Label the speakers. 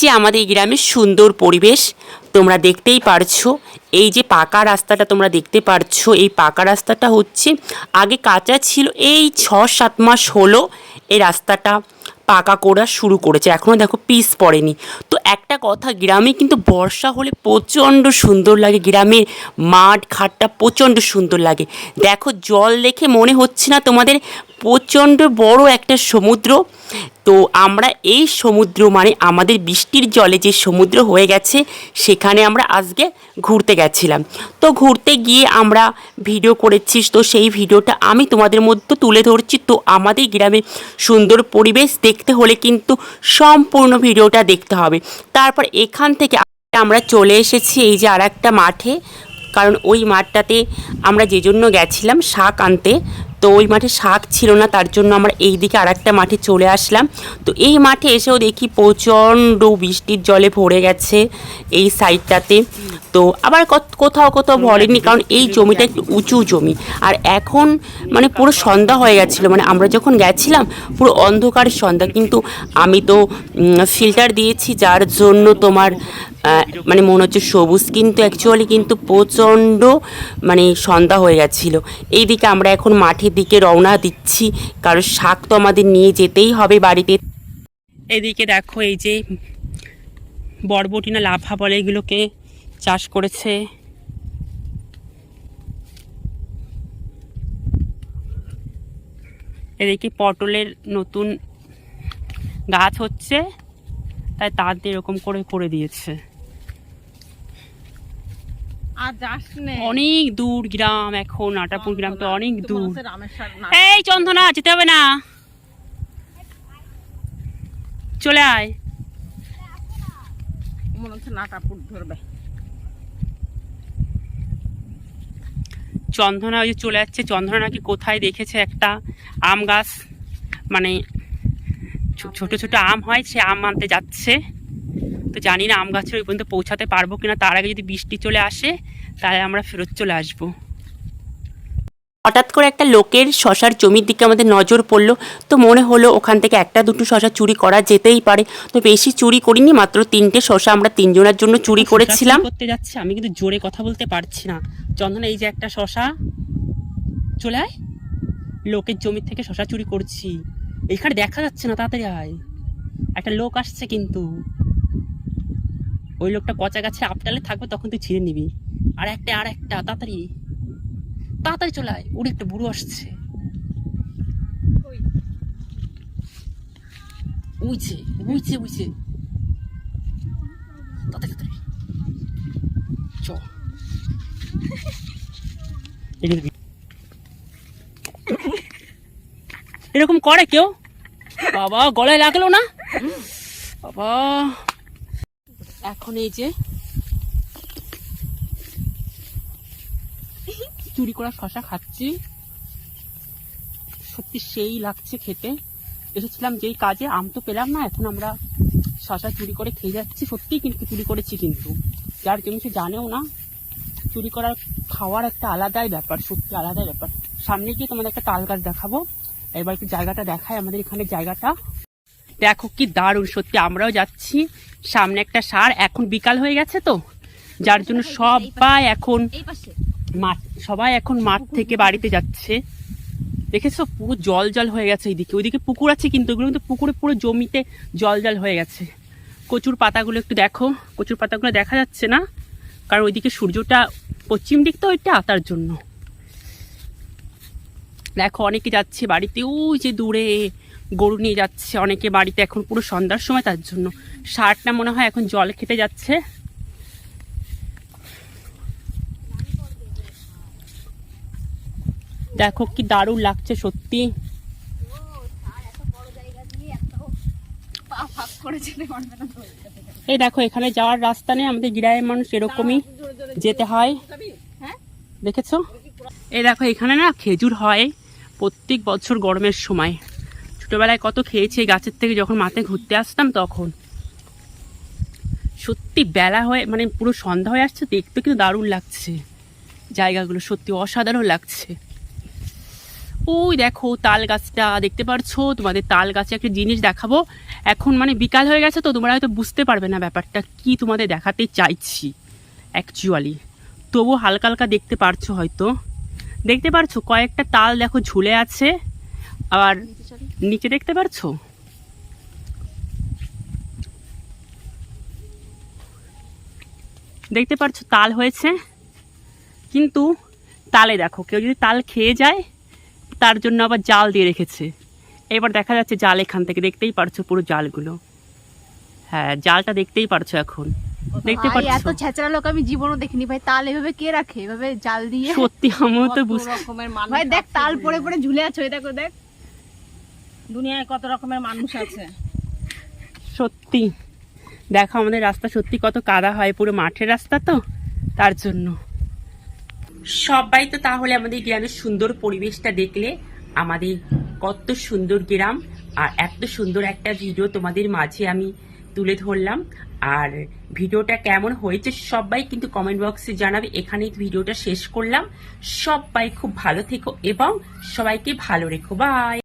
Speaker 1: যে আমাদের গ্রামের সুন্দর পরিবেশ, তোমরা দেখতেই পারছ। এই যে পাকা রাস্তাটা তোমরা দেখতে পারছ, এই পাকা রাস্তাটা হচ্ছে, আগে কাঁচা ছিল, এই ছ সাত মাস হলো এই রাস্তাটা পাকা করা শুরু করেছে। এখনও দেখো পিস পড়েনি। তো একটা কথা, গ্রামে কিন্তু বর্ষা হলে প্রচণ্ড সুন্দর লাগে, গ্রামের মাঠ ঘাটটা প্রচণ্ড সুন্দর লাগে। দেখো, জল দেখে মনে হচ্ছে না তোমাদের প্রচণ্ড বড় একটা সমুদ্র। তো আমরা এই সমুদ্র মানে আমাদের বৃষ্টির জলে যে সমুদ্র হয়ে গেছে, সেখানে আমরা আজকে ঘুরতে গেছিলাম। তো ঘুরতে গিয়ে আমরা ভিডিও করেছি, তো সেই ভিডিওটা আমি তোমাদের মধ্যে তুলে ধরছি। তো আমাদের গ্রামে সুন্দর পরিবেশ দেখতে হলে কিন্তু সম্পূর্ণ ভিডিওটা দেখতে হবে। তারপর এখান থেকে আমরা চলে এসেছি এই যে আর একটা মাঠে। কারণ ওই মাঠটাতে আমরা যে জন্য গেছিলাম শাক আনতে তো ওই মাঠে শাক ছিল না, তার জন্য আমরা এই দিকে আর একটা মাঠে চলে আসলাম। তো এই মাঠে এসেও দেখি প্রচণ্ড বৃষ্টির জলে ভরে গেছে এই সাইডটাতে তো আবার কোথাও কোথাও ভরেনি কারণ এই জমিটা একটু উঁচু জমি। আর এখন মানে পুরো সন্ধ্যা হয়ে গেছিল মানে আমরা যখন গেছিলাম পুরো অন্ধকার সন্ধ্যা। কিন্তু আমি তো ফিল্টার দিয়েছি যার জন্য তোমার মানে মনে হচ্ছে সবুজ কিন্তু অ্যাকচুয়ালি কিন্তু প্রচণ্ড মানে সন্ধ্যা হয়ে গেছিল। এইদিকে আমরা এখন মাঠের দিকে রওনা দিচ্ছি কারণ শাক তো আমাদের নিয়ে যেতেই হবে বাড়িতে। এদিকে দেখো এই যে বরবটি না লাফা বলে এগুলোকে চাষ করেছে। এদিকে পটলের নতুন গাছ হচ্ছে তাই তার এরকম করে করে দিয়েছে। অনেক দূর গ্রাম এখন আটাপুর গ্রাম তো অনেক দূর। এই চন্দনা যেতে হবে না। চলে আয়।
Speaker 2: মনে হচ্ছে নাটাপুর ধরবে।
Speaker 1: চন্দনা ওই যে চলে যাচ্ছে। চন্দনা নাকি কোথায় দেখেছে একটা আম গাছ? মানে ছোট ছোট আম হয়, সে আম আনতে যাচ্ছে। তো জানি না আম গাছের ওই পর্যন্ত পৌঁছাতে পারব কিনা। তার আগে যদি বৃষ্টি চলে আসে, তাহলে আমরা ফেরত চলে আসব। হঠাৎ করে একটা লোকের শশার জমির দিকে আমাদের নজর পড়ল। তো মনে হলো ওখান থেকে একটা দুটো শশা চুরি করা যেতেই পারে। তো বেশি চুরি করিনি মাত্র তিনটে শশা আমরা তিনজনের জন্য চুরি করেছিলাম। করতে যাচ্ছে আমি কিন্তু জোরে কথা বলতে পারছি না। চন্দন এই যে একটা শশা চলে আয়। লোকের জমির থেকে শশা চুরি করছি। এখানে দেখা যাচ্ছে না তাড়াতাড়ি আয়। একটা লোক আসছে কিন্তু। ওই লোকটা কচা গাছে আপটালে থাকবে তখন তুই ছিঁড়ে নিবি। আর একটা আর একটা তাড়াতাড়ি। তাড়াতাড়ি চলে আয় ওর একটা বুড়ো আসছে। উইছে উইছে উইছে। তাড়াতাড়ি চ এরকম করে কেউ? বাবা, গলায় লাগল না? বাবা। এখন এই যে চুরি করা শশা খাচ্ছি। সত্যি সেই লাগছে খেতে। এসেছিলাম যেই কাজে আম তো পেলাম না এখন আমরা শশা চুরি করে খেয়ে যাচ্ছি। সত্যিই কিন্তু চুরি করেছি কিন্তু। যার জন্য সে জানেও না চুরি করার খাওয়ার একটা আলাদাই ব্যাপার সত্যি আলাদাই ব্যাপার। সামনে গিয়ে তোমাদের একটা তাল গাছ দেখাবো। এবার একটু জায়গাটা দেখায় আমাদের এখানে জায়গাটা। দেখো কি দারুণ সত্যি আমরাও যাচ্ছি। সামনে একটা সার এখন বিকাল হয়ে গেছে তো। যার জন্য সবাই এখন মাঠ সবাই এখন মাঠ থেকে বাড়িতে যাচ্ছে। দেখেছ? পুরো জল জল হয়ে গেছে এইদিকে। ওইদিকে পুকুর আছে কিন্তু ওগুলো কিন্তু পুকুরে পুরো জমিতে জল জল হয়ে গেছে। কচুর পাতাগুলো একটু দেখো। কচুর পাতাগুলো দেখা যাচ্ছে না? কারণ ওইদিকে সূর্যটা পশ্চিম দিক তো ওইটা তার জন্য। দেখো অনেকে যাচ্ছে বাড়িতে ওই যে দূরে গরু নিয়ে যাচ্ছে। অনেকে বাড়িতে এখন পুরো সন্ধ্যার সময় তার জন্য। ষাটটা মনে হয় এখন জল খেতে যাচ্ছে। দেখো কি দারুণ লাগছে সত্যি। এই দেখো, এখানে যাওয়ার রাস্তা নেই, আমাদের গ্রামের মানুষ এরকমই যেতে হয়। দেখেছ? এই দেখো, এখানে না খেজুর হয় প্রত্যেক বছর গরমের সময়। ছোটবেলায় কত খেয়েছি এই গাছের থেকে, যখন মাঠে ঘুরতে আসতাম তখন। সত্যি বেলা হয়ে মানে পুরো সন্ধ্যা হয়ে আসছে, দেখতে কিন্তু দারুণ লাগছে। জায়গাগুলো সত্যি অসাধারণ লাগছে। ওই দেখো তাল গাছটা দেখতে পারছ? তোমাদের তাল গাছে একটা জিনিস দেখাবো। এখন মানে বিকাল হয়ে গেছে তো তোমরা হয়তো বুঝতে পারবে না ব্যাপারটা, কি তোমাদের দেখাতে চাইছি অ্যাকচুয়ালি তবু হালকা হালকা দেখতে পারছ হয়তো। দেখতে পারছ? কয়েকটা তাল দেখো ঝুলে আছে। আবার নিচে দেখতে পারছ? দেখতে পারছ তাল হয়েছে। কিন্তু তালে দেখো, কেউ যদি তাল খেয়ে যায় তার জন্য আবার জাল দিয়ে রেখেছে। এবার দেখা যাচ্ছে জাল এখান থেকে দেখতেই পারছ পুরো জালগুলো। হ্যাঁ জালটা দেখতেই পারছ এখন। দেখতে
Speaker 2: এত ছেঁচড়া লোক আমি জীবনও দেখিনি। ভাই তাল এভাবে কে রাখে? এভাবে জাল দিয়ে?
Speaker 1: সত্যি আমিও তো
Speaker 3: রকমের মানুষ
Speaker 2: ভাই দেখ তাল পড়ে পড়ে ঝুলে আছে দেখো দেখ।
Speaker 3: দুনিয়ায় কত রকমের মানুষ আছে।
Speaker 1: সত্যি। দেখো আমাদের রাস্তা সত্যি কত কাদা হয় পুরো মাঠের রাস্তা তো তার জন্য। সবাই তো তাহলে আমাদের গ্রামের সুন্দর পরিবেশটা দেখলে, আমাদের কত সুন্দর গ্রাম, আর এত সুন্দর একটা ভিডিও তোমাদের মাঝে আমি তুলে ধরলাম। আর ভিডিওটা কেমন হয়েছে সবাই কিন্তু কমেন্ট বক্সে জানাবে। এখানেই ভিডিওটা শেষ করলাম। সবাই খুব ভালো থেকো এবং সবাইকে ভালো রেখো। বাই